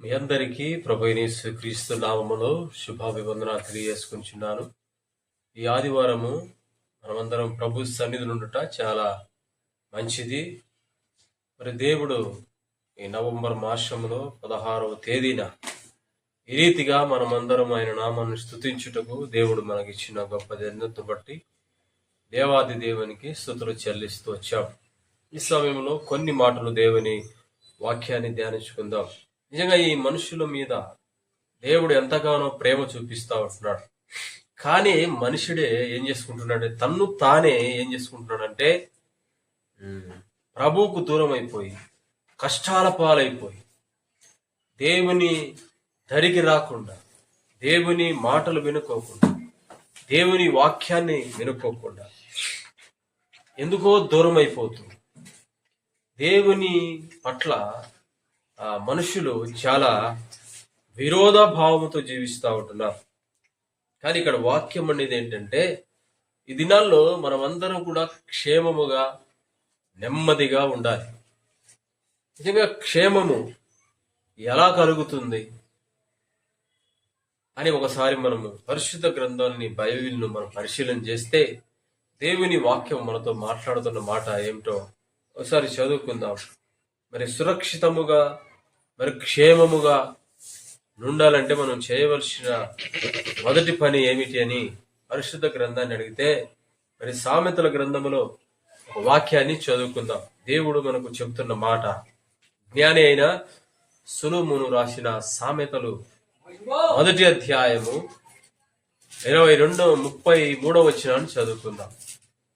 మీ అందరికీ ప్రభైని క్రీస్తు నామములో శుభాభివందన తెలియజేసుకుంటున్నాను. ఈ ఆదివారము మనమందరం ప్రభు సన్నిధులు నుండుట చాలా మంచిది. మరి దేవుడు ఈ నవంబర్ మాసంలో పదహారవ తేదీన ఈ రీతిగా మనమందరం ఆయన నామాన్ని స్తుతించుటకు దేవుడు మనకిచ్చిన గొప్ప జన్మను బట్టి దేవాది దేవునికి స్థుతులు చెల్లిస్తూ వచ్చాం. ఈ సమయంలో కొన్ని మాటలు దేవుని వాక్యాన్ని ధ్యానించుకుందాం. నిజంగా ఈ మనుషుల మీద దేవుడు ఎంతగానో ప్రేమ చూపిస్తా ఉంటున్నాడు. కానీ మనుషుడే ఏం చేసుకుంటున్నాడు తన్ను తానే ఏం చేసుకుంటున్నాడంటే ప్రభువుకు దూరం అయిపోయి కష్టాల పాలైపోయి దేవుని దరికి రాకుండా దేవుని మాటలు వినుకోకుండా దేవుని వాక్యాన్ని వినుకోకుండా ఎందుకో దూరం అయిపోతుంది దేవుని పట్ల మనుషులు చాలా విరోధ భావంతో జీవిస్తూ ఉంటున్నారు కానీ ఇక్కడ వాక్యం అనేది ఏంటంటే ఈ దినాల్లో మనమందరం కూడా క్షేమముగా నెమ్మదిగా ఉండాలి. నిజంగా క్షేమము ఎలా కలుగుతుంది అని ఒకసారి మనము పరిశుద్ధ గ్రంథాన్ని బైబిల్ను మనం పరిశీలన చేస్తే దేవుని వాక్యం మనతో మాట్లాడుతున్న మాట ఏమిటో ఒకసారి చదువుకుందాం. మరి సురక్షితముగా మరి క్షేమముగా ఉండాలంటే మనం చేయవలసిన మొదటి పని ఏమిటి అని పరిశుద్ధ గ్రంథాన్ని అడిగితే మరి సామెతల గ్రంథములో ఒక వాక్యాన్ని చదువుకుందాం. దేవుడు మనకు చెబుతున్న మాట జ్ఞాని అయిన సులుమును రాసిన సామెతలు మొదటి అధ్యాయము ఇరవై రెండు ముప్పై మూడవ వచనాన్ని చదువుకుందాం.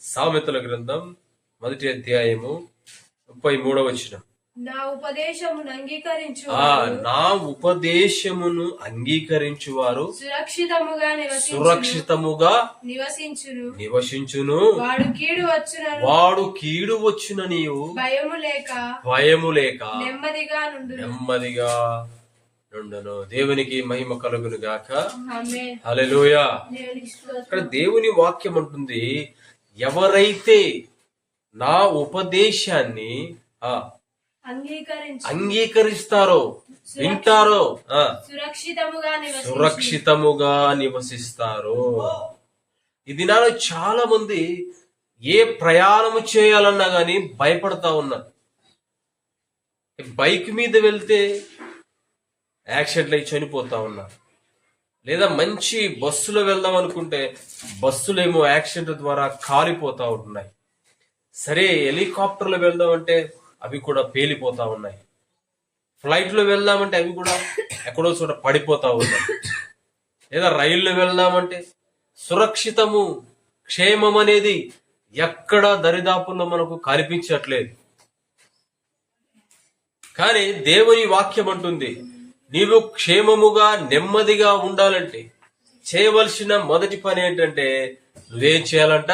సామెతల గ్రంథం మొదటి అధ్యాయము ముప్పై మూడవ వచనం. నా ఉపదేశమును అంగీకరించు ఆ నా ఉపదేశమును అంగీకరించువారు. సురక్షితముగా సురక్షితముగా నివసించును. నివసించును. వాడు కీడు వచ్చునను. వాడు కీడు వచ్చిన నీవు భయము లేక భయము లేక నెమ్మదిగా నుండు నెమ్మదిగా నుండును. దేవునికి మహిమ కలుగును గాక. హల్లెలూయా. ఇక్కడ దేవుని వాక్యం అంటుంది ఎవరైతే నా ఉపదేశాన్ని అంగీకరిస్తారో వింటారో సురక్షితముగా నివసిస్తారు. ఈ దినాల్లో చాలా మంది ఏ ప్రయాణము చేయాలన్నా గాని భయపడతా ఉన్నారు. బైక్ మీద వెళ్తే యాక్సిడెంట్లు అయి చనిపోతా ఉన్నారు. లేదా మంచి బస్సులో వెళ్దాం అనుకుంటే బస్సులేమో యాక్సిడెంట్ ద్వారా కాలిపోతా ఉంటున్నాయి. సరే హెలికాప్టర్లో వెళ్దాం అంటే అవి కూడా పేలిపోతా ఉన్నాయి. ఫ్లైట్లో వెళ్దామంటే అవి కూడా ఎక్కడో చోట పడిపోతా ఉన్నాయి. లేదా రైల్లో వెళ్దామంటే సురక్షితము క్షేమం అనేది ఎక్కడ దరిదాపుల్లో మనకు కనిపించట్లేదు. కానీ దేవుని వాక్యం అంటుంది నీవు క్షేమముగా నెమ్మదిగా ఉండాలంటే చేయవలసిన మొదటి పని ఏంటంటే నువ్వేం చేయాలంట?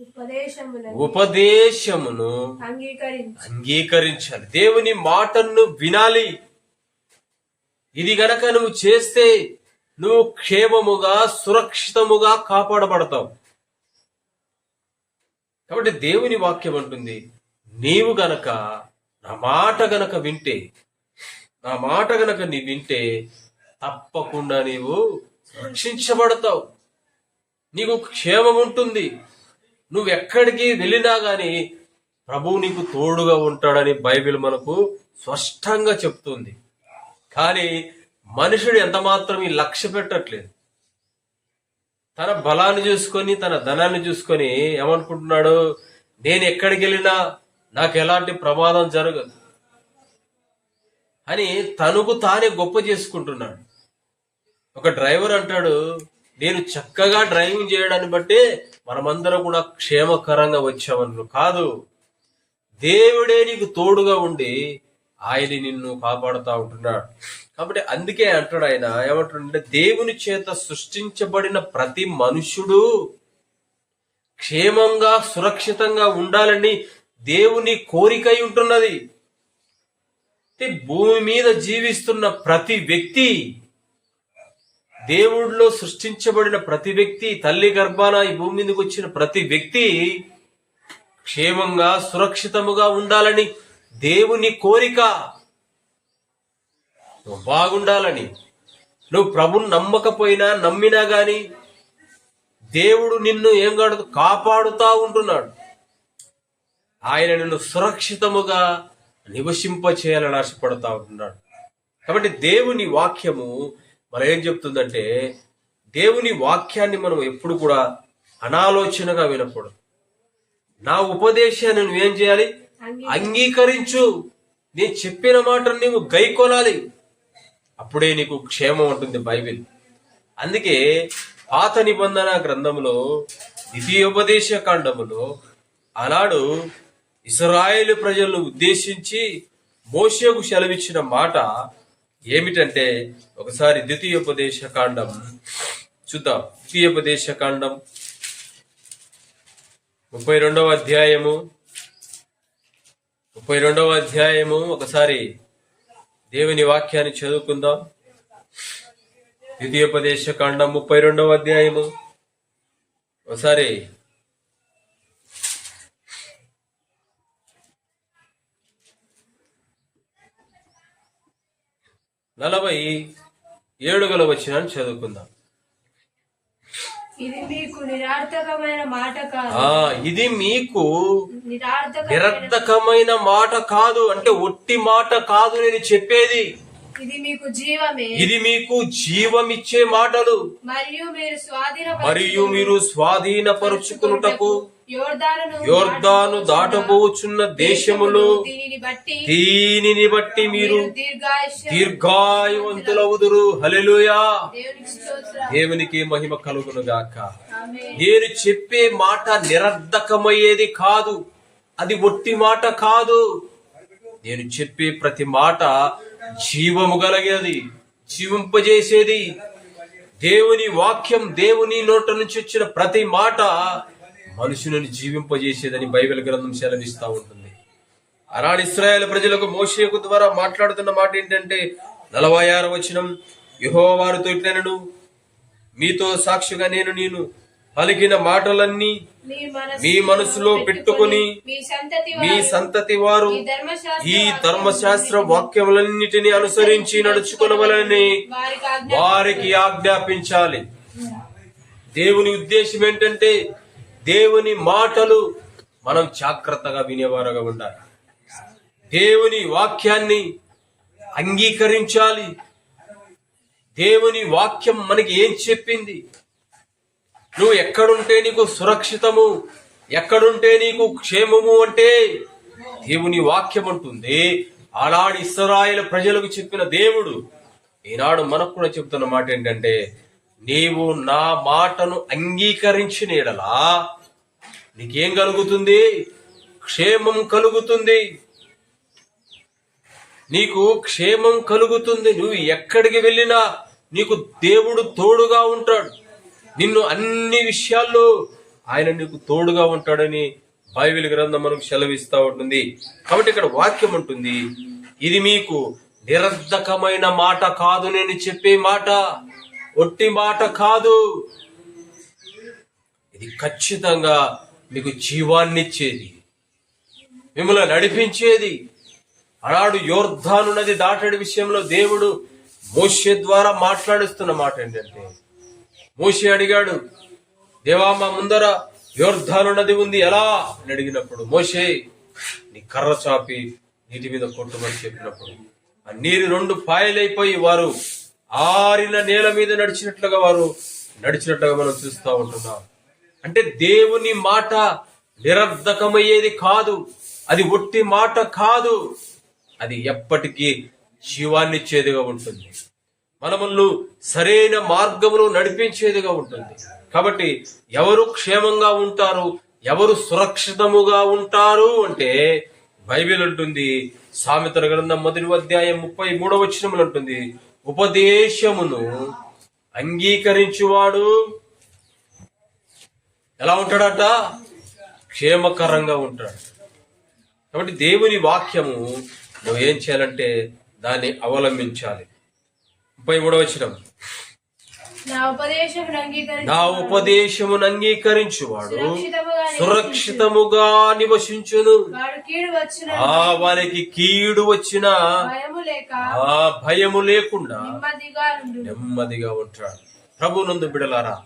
ఉపదేశమును ఉపదేశమును అంగీకరించు. అంగీకరించాలి. దేవుని మాటను వినాలి. ఇది గనక నువ్వు చేస్తే నువ్వు క్షేమముగా సురక్షితముగా కాపాడబడతావు. కాబట్టి దేవుని వాక్యం అంటుంది నీవు గనక నా మాట గనక వింటే నా మాట గనక నీ వింటే తప్పకుండా నీవు రక్షించబడతావు. నీకు క్షేమం ఉంటుంది నువ్వు ఎక్కడికి వెళ్ళినా గాని ప్రభువు నీకు తోడుగా ఉంటాడని బైబిల్ మనకు స్పష్టంగా చెప్తుంది. కానీ మనుషుడు ఎంత మాత్రం ఈ లక్ష్య పెట్టట్లేదు. తన బలాన్ని చూసుకొని తన ధనాన్ని చూసుకొని ఏమనుకుంటున్నాడు? నేను ఎక్కడికి వెళ్ళినా నాకు ఎలాంటి ప్రమాదం జరగదు అని తనకు తానే గొప్ప చేసుకుంటున్నాడు. ఒక డ్రైవర్ అంటాడు నేను చక్కగా డ్రైవింగ్ చేయడాన్ని బట్టి మనమందరం కూడా క్షేమకరంగా వచ్చామను కాదు. దేవుడే నీకు తోడుగా ఉండి ఆయన నిన్ను కాపాడుతూ ఉంటున్నాడు. కాబట్టి అందుకే అంటాడు ఆయన ఏమంటాడంటే దేవుని చేత సృష్టించబడిన ప్రతి మనుషుడు క్షేమంగా సురక్షితంగా ఉండాలని దేవుని కోరికై ఉంటున్నది. భూమి మీద జీవిస్తున్న ప్రతి వ్యక్తి దేవుడిలో సృష్టించబడిన ప్రతి వ్యక్తి తల్లి గర్భాన ఈ భూమి మీదకి వచ్చిన ప్రతి వ్యక్తి క్షేమంగా సురక్షితముగా ఉండాలని దేవుని కోరిక. నువ్వు బాగుండాలని. నువ్వు ప్రభుని నమ్మకపోయినా నమ్మినా గాని దేవుడు నిన్ను ఏం కాదు కాపాడుతా ఉంటున్నాడు. ఆయన నిన్ను సురక్షితముగా నివసింప చేయాలని ఆశపడతా ఉంటున్నాడు. కాబట్టి దేవుని వాక్యము మనం ఏం చెప్తుందంటే దేవుని వాక్యాన్ని మనం ఎప్పుడు కూడా అనాలోచనగా వినకూడదు. నా ఉపదేశాన్ని నువ్వేం చేయాలి? అంగీ- అంగీకరించు. నేను చెప్పిన మాటను నీవు గైకొనాలి. అప్పుడే నీకు క్షేమం ఉంటుంది బైబిల్. అందుకే పాత నిబంధన గ్రంథములో ద్వితీయోపదేశ కాండములో ఆనాడు ఇస్రాయేలు ప్రజలను ఉద్దేశించి మోషేకు సెలవిచ్చిన మాట ఏమిటంటే ఒకసారి ద్వితీయోపదేశ కాండం చూద్దాం. ద్వితీయోపదేశ కాండం ముప్పై రెండవ అధ్యాయము ముప్పై రెండవ అధ్యాయము ఒకసారి దేవుని వాక్యాన్ని చదువుకుందాం. ద్వితీయోపదేశ కాండం ముప్పై రెండవ అధ్యాయము. ఒకసారి నలభై ఏడుగల వచ్చిన చదువుకుందాం. ఇది మీకు నిరార్థకమైన మాట కాదు. ఆ ఇది మీకు నిరార్థకమైన నిరర్ధకమైన మాట కాదు. అంటే ఒట్టి మాట కాదు నేను చెప్పేది. ఇది మీకు జీవమే. ఇది మీకు జీవమిచ్చే మాటలు. మరియు మీరు స్వాధీన మరియు మీరు స్వాధీనపరుచుకున్నటకు యోర్దాను దాటబోచున్న దేశములో దీనిని బట్టి మీరు దీర్ఘాయువంతులవుదురు. హల్లెలూయా. దేవునికి మహిమ కలుగును గాక. నేను చెప్పే మాట నిరర్ధకమయ్యేది కాదు. అది ఒట్టి మాట కాదు. నేను చెప్పే ప్రతి మాట జీవము కలిగేది జీవింపజేసేది. దేవుని వాక్యం దేవుని నోట నుంచి వచ్చిన ప్రతి మాట మనుషులను జీవింపజేసేదని బైబిల్ గ్రంథం సెలవిస్తా ఉంటుంది. అలాంటి ఇస్రాయేల్ ప్రజలకు మోషేకు ద్వారా మాట్లాడుతున్న మాట ఏంటంటే నలభై ఆరు వచనం యహో వారితో ఇట్లనను మీతో సాక్షిగా నేను నేను పలికిన మాటలన్నీ మీ మనసులో పెట్టుకొని మీ సంతతి వారు ఈ ధర్మశాస్త్ర వాక్యములన్నిటిని అనుసరించి నడుచుకునవలని వారికి ఆజ్ఞాపించాలి. దేవుని ఉద్దేశం ఏంటంటే దేవుని మాటలు మనం జాగ్రత్తగా వినేవారుగా ఉండాలి. దేవుని వాక్యాన్ని అంగీకరించాలి. దేవుని వాక్యం మనకి ఏం చెప్పింది? నువ్వు ఎక్కడుంటే నీకు సురక్షితము ఎక్కడుంటే నీకు క్షేమము అంటే దేవుని వాక్యం ఉంటుంది ఆనాడు ఇస్రాయేల్ ప్రజలకు చెప్పిన దేవుడు ఈనాడు మనకు కూడా చెప్తున్న మాట ఏంటంటే నీవు నా మాటను అంగీకరించిన ఎడలా నీకేం కలుగుతుంది? క్షేమం కలుగుతుంది. నీకు క్షేమం కలుగుతుంది. నువ్వు ఎక్కడికి వెళ్ళినా నీకు దేవుడు తోడుగా ఉంటాడు. నిన్ను అన్ని విషయాల్లో ఆయన నీకు తోడుగా ఉంటాడని బైబిల్ గ్రంథం మనకు సెలవిస్తూ ఉంటుంది. కాబట్టి ఇక్కడ వాక్యం ఉంటుంది ఇది మీకు నిరర్ధకమైన మాట కాదు నేను చెప్పే మాట. ఒట్టి మాట కాదు. ఇది ఖచ్చితంగా మీకు జీవాన్నిచ్చేది. మిమ్మల్ని నడిపించేది. అలాడు యోర్ధాను నది దాటడి విషయంలో దేవుడు మోషే ద్వారా మాట్లాడిస్తున్న మాట ఏంటంటే మోషే అడిగాడు దేవా మా ముందర యోర్ధాను నది ఉంది ఎలా? అని అడిగినప్పుడు మోషే నీ కర్ర చాపి నీటి మీద కొట్టుమని చెప్పినప్పుడు ఆ నీరు రెండు పాయలైపోయి వారు ఆరిన నేల మీద నడిచినట్లుగా వారు నడిచినట్లుగా మనం చూస్తూ ఉంటున్నాం. అంటే దేవుని మాట నిరర్ధకమయ్యేది కాదు. అది ఒట్టి మాట కాదు. అది ఎప్పటికీ జీవాన్నిచ్చేదిగా ఉంటుంది. మనములను సరైన మార్గమును నడిపించేదిగా ఉంటుంది. కాబట్టి ఎవరు క్షేమంగా ఉంటారు ఎవరు సురక్షితముగా ఉంటారు అంటే బైబిల్ ఉంటుంది సామెతల గ్రంథం మొదటి అధ్యాయం ముప్పై మూడవ వచనములు ఉంటుంది ఉపదేశమును అంగీకరించువాడు ఎలా ఉంటాడట? క్షేమకరంగా ఉంటాడు. కాబట్టి దేవుని వాక్యము నువ్వు ఏం చేయాలంటే దాన్ని అవలంబించాలి. ముప్పై మూడవ వచనం. నా ఉపదేశమును అంగీకరించువాడు. సురక్షితముగా నివసించును. ఆ వానికి కీడు వచ్చిన ఆ భయము లేకుండా నెమ్మదిగా ఉంటాడు. ప్రభునందు బిడలారా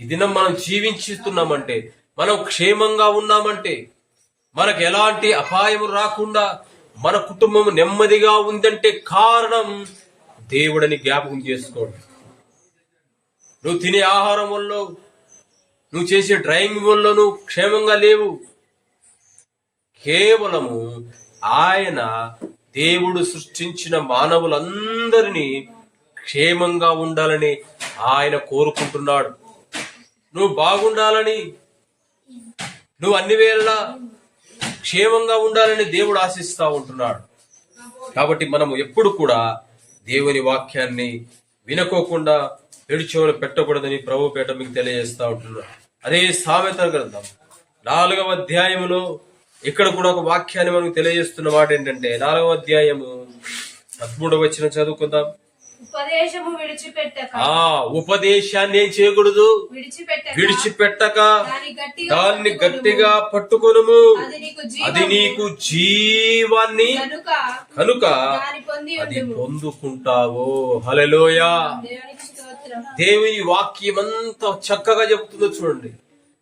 ఈ దినం మనం జీవించుతున్నామంటే మనం క్షేమంగా ఉన్నామంటే మనకు ఎలాంటి అపాయం రాకుండా మన కుటుంబం నెమ్మదిగా ఉందంటే కారణం దేవుడని జ్ఞాపకం చేసుకోండి. నువ్వు తినే ఆహారం వల్ల నువ్వు చేసే డ్రైవింగ్ వల్ల నువ్వు క్షేమంగా లేవు. కేవలము ఆయన దేవుడు సృష్టించిన మానవులందరినీ క్షేమంగా ఉండాలని ఆయన కోరుకుంటున్నాడు. నువ్వు బాగుండాలని నువ్వు అన్ని వేళలా క్షేమంగా ఉండాలని దేవుడు ఆశిస్తూ ఉంటున్నాడు. కాబట్టి మనము ఎప్పుడు కూడా దేవుని వాక్యాన్ని వినకోకుండా పెడిచోలు పెట్టకూడదని ప్రభు పేట మీకు తెలియజేస్తూ ఉంటున్నాడు అదే సామెత గ్రంథం. నాలుగవ అధ్యాయములో ఇక్కడ కూడా ఒక వాక్యాన్ని మనకు తెలియజేస్తున్న మాట ఏంటంటే నాలుగవ అధ్యాయము పదమూడవ వచ్చిన చదువుకుందాం. ఉపదేశము విడిచిపెట్టక. ఆ ఉపదేశాన్ని ఏం చేయకూడదు? విడిచిపెట్టక. దాన్ని. గట్టిగా పట్టుకొనుము. అది నీకు జీవాన్ని కనుక అది పొందుకుంటావు. హలలోయా దేవుని వాక్యం ఎంత చక్కగా చెబుతుందో చూడండి.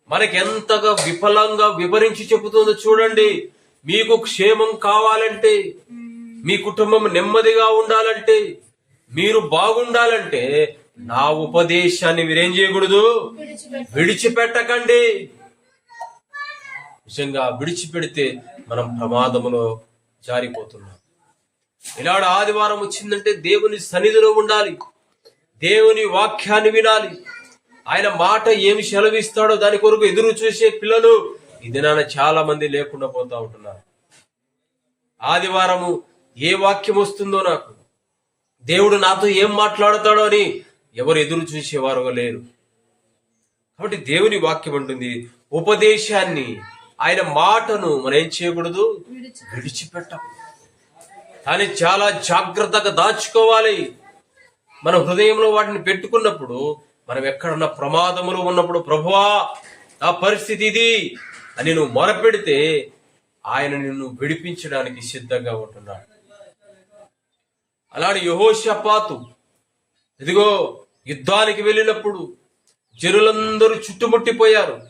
మనకి ఎంతగా విఫలంగా వివరించి చెబుతుందో చూడండి. మీకు క్షేమం కావాలంటే మీ కుటుంబం నెమ్మదిగా ఉండాలంటే మీరు బాగుండాలంటే నా ఉపదేశాన్ని మీరేం చేయకూడదు? విడిచిపెట్టకండి. నిజంగా విడిచిపెడితే మనం ప్రమాదములో జారిపోతున్నాం. ఇలాడు ఆదివారం వచ్చిందంటే దేవుని సన్నిధిలో ఉండాలి. దేవుని వాక్యాన్ని వినాలి. ఆయన మాట ఏమి సెలవిస్తాడో దాని కొరకు ఎదురు చూసే పిల్లలు ఈ దినాన చాలా మంది లేకుండా పోతా ఉంటున్నారు. ఆదివారము ఏ వాక్యం వస్తుందో నాకు? దేవుడు నాతో ఏం మాట్లాడతాడో అని ఎవరు ఎదురు చూసేవారు లేరు. కాబట్టి దేవుని వాక్యం ఉంటుంది ఉపదేశాన్ని ఆయన మాటను మనం ఏం చేయకూడదు? విడిచి కానీ చాలా జాగ్రత్తగా దాచుకోవాలి. మన హృదయంలో వాటిని పెట్టుకున్నప్పుడు మనం ఎక్కడన్నా ప్రమాదములు ఉన్నప్పుడు ప్రభువా నా పరిస్థితి ఇది అని నువ్వు మొరపెడితే ఆయన నిన్ను విడిపించడానికి సిద్ధంగా ఉంటున్నాడు. అలాంటి యహోషపాతు ఇదిగో యుద్ధానికి వెళ్ళినప్పుడు జనులందరూ చుట్టుముట్టిపోయారు.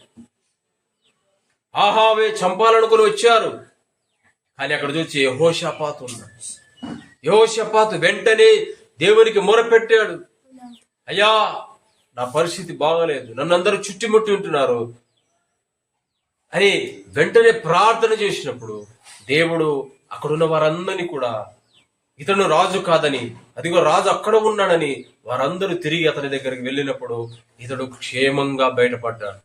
ఆహావే చంపాలనుకుని వచ్చారు. కానీ అక్కడ చూసి యహోషపాతు ఉన్నాడు. యహోషపాతు వెంటనే దేవునికి మొరపెట్టాడు. అయ్యా నా పరిస్థితి బాగలేదు. నన్ను అందరూ చుట్టుముట్టి ఉంటున్నారు. అని వెంటనే ప్రార్థన చేసినప్పుడు దేవుడు అక్కడున్న వారందరినీ కూడా ఇతను రాజు కాదని అదిగో రాజు అక్కడ ఉన్నాడని వారందరూ తిరిగి అతని దగ్గరికి వెళ్ళినప్పుడు ఇతడు క్షేమంగా బయటపడ్డాడు.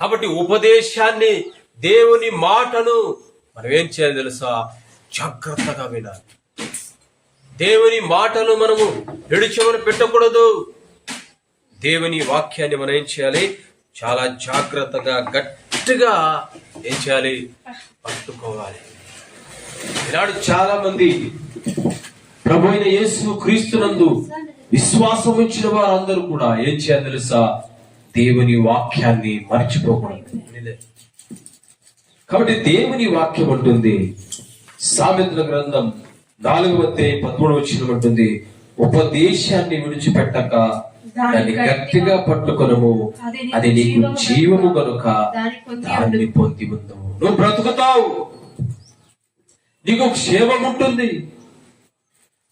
కాబట్టి ఉపదేశాన్ని దేవుని మాటను మనం ఏం చేయాలి తెలుసా? జాగ్రత్తగా వినాలి. దేవుని మాటలు మనము విడిచమని పెట్టకూడదు. దేవుని వాక్యాన్ని మనం ఏం చేయాలి? చాలా జాగ్రత్తగా గట్టిగా ఏం చేయాలి? పట్టుకోవాలి. ఈనాడు చాలా మంది ప్రభు అయిన యేసు క్రీస్తునందు విశ్వాసం ఉంచిన వారందరూ కూడా ఏం చేయాలి తెలుసా? దేవుని వాక్యాన్ని మర్చిపోకూడదు. కాబట్టి దేవుని వాక్యం ఉంటుంది సామెతల గ్రంథం నాలుగవ అధ్యాయం పదమూడు వచ్చిన ఉంటుంది ఉపదేశాన్ని విడిచిపెట్టక దాన్ని గట్టిగా పట్టుకొనము అది నీకు జీవము కనుక దాన్ని పొంది ఉందము నువ్వు బ్రతుకుతావు. నీకు క్షేమం ఉంటుంది.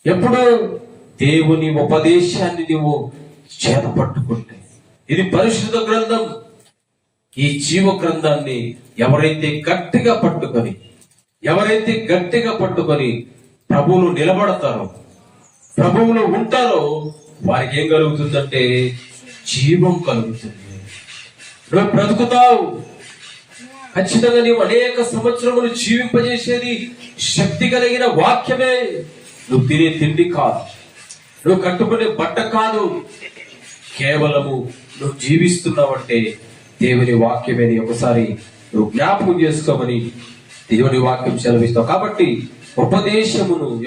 ఎప్పుడు? దేవుని ఉపదేశాన్ని నువ్వు చేత పట్టుకుంటే ఇది పరిశుద్ధ గ్రంథం. ఈ జీవ గ్రంథాన్ని ఎవరైతే గట్టిగా పట్టుకొని ఎవరైతే గట్టిగా పట్టుకొని ప్రభువులు నిలబడతారో ప్రభువులు ఉంటారో వారికి ఏం కలుగుతుందంటే జీవం కలుగుతుంది. నువ్వు బ్రతుకుతావు. ఖచ్చితంగా నీవు అనేక సంవత్సరములు జీవింపజేసేది శక్తి కలిగిన వాక్యమే. నువ్వు తినే తిండి కాదు. నువ్వు కట్టుకునే బట్ట కాదు. కేవలము నువ్వు జీవిస్తున్నావంటే దేవుని వాక్యమే ఒకసారి నువ్వు జ్ఞాపకం చేసుకోమని దేవుని వాక్యం సెలవిస్తావు. కాబట్టి ఉపదేశమును